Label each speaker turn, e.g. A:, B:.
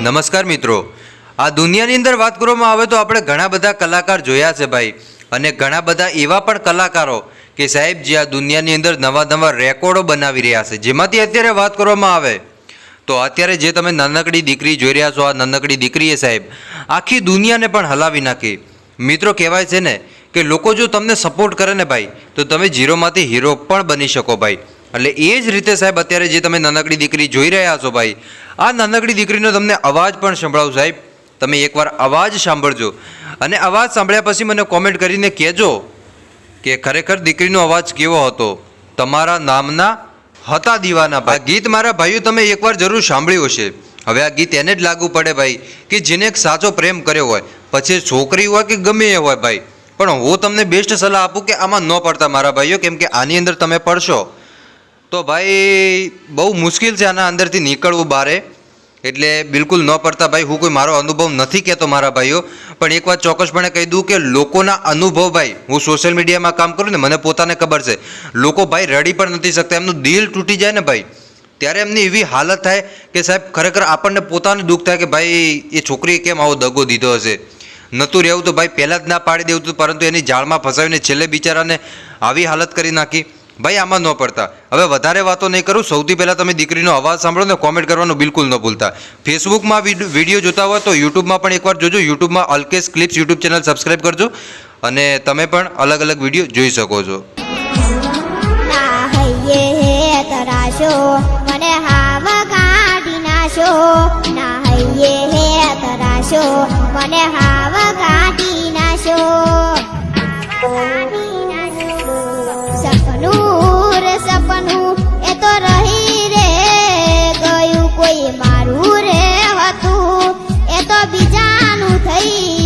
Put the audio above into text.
A: નમસ્કાર મિત્રો. આ દુનિયાની અંદર વાત કરવામાં આવે તો આપણે ઘણા બધા કલાકાર જોયા છે ભાઈ. અને ઘણા બધા એવા પણ કલાકારો કે સાહેબ, જે આ દુનિયાની અંદર નવા નવા રેકોર્ડો બનાવી રહ્યા છે. જેમાંથી અત્યારે વાત કરવામાં આવે તો અત્યારે જે તમે નાનકડી દીકરી જોઈ રહ્યા છો, આ નાનકડી દીકરીએ સાહેબ, આખી દુનિયાને પણ હલાવી નાખી. મિત્રો કહેવાય છે ને કે લોકો જો તમને સપોર્ટ કરે ને ભાઈ, તો તમે ઝીરોમાંથી હીરો પણ બની શકો ભાઈ. એટલે એ જ રીતે સાહેબ અત્યારે જે તમે નાનકડી દીકરી જોઈ રહ્યા છો ભાઈ, આ નાનકડી દીકરીનો તમને અવાજ પણ સંભળાવું સાહેબ. તમે એકવાર અવાજ સાંભળજો. અને અવાજ સાંભળ્યા પછી મને કોમેન્ટ કરીને કહેજો કે ખરેખર દીકરીનો અવાજ કેવો હતો? તમારા નામના હતા દીવાના ભાઈ. ગીત મારા ભાઈઓ તમે એકવાર જરૂર સાંભળ્યું હશે. હવે આ ગીત એને જ લાગુ પડે ભાઈ કે જેને એક સાચો પ્રેમ કર્યો હોય. પછી છોકરી હોય કે ગમે એ હોય ભાઈ. પણ હું તમને બેસ્ટ સલાહ આપું કે આમાં ન પડતા મારા ભાઈઓ, કેમ કે આની અંદર તમે પડશો. તો ભાઈ, બહુ મુશ્કેલ છે આના અંદરથી નીકળવું બારે. એટલે બિલકુલ ન પડતા ભાઈ, હું કોઈ મારો અનુભવ નથી કહેતો મારા ભાઈઓ. પણ એક વાત ચોક્કસપણે કહી દઉં કે લોકોના અનુભવ ભાઈ, હું સોશિયલ મીડિયામાં કામ કરું ને મને પોતાને ખબર છે. લોકો ભાઈ રડી પણ નથી શકતા, એમનું દિલ તૂટી જાય ને ભાઈ. ત્યારે એમની એવી હાલત થાય કે સાહેબ, ખરેખર આપણને પોતાને દુઃખ થાય કે ભાઈ, એ છોકરીએ કેમ આવો દગો દીધો હશે? નહોતું રહેવું તો ભાઈ પહેલાં જ ના પાડી દેવું હતું, પરંતુ એની જાળમાં ફસાવીને છેલ્લે બિચારાને આવી હાલત કરી નાખી. ભાઈ, આમાં ન પડતા. હવે વધારે વાતો નહીં કરું. સૌથી પહેલાં તમે દીકરીનો અવાજ સાંભળો ને કોમેન્ટ કરવાનું બિલકુલ ન ભૂલતા. ફેસબુકમાં વીડિયો જોતા હોય તો યુટ્યુબમાં પણ એકવાર જોજો. યુટ્યુબમાં Alkesh clips YouTube channel subscribe કરજો અને તમે પણ અલગ અલગ વીડિયો જોઈ શકો છો.
B: ના હૈયે હે તરાશો, મને હાવ કાઢી નાશો. आई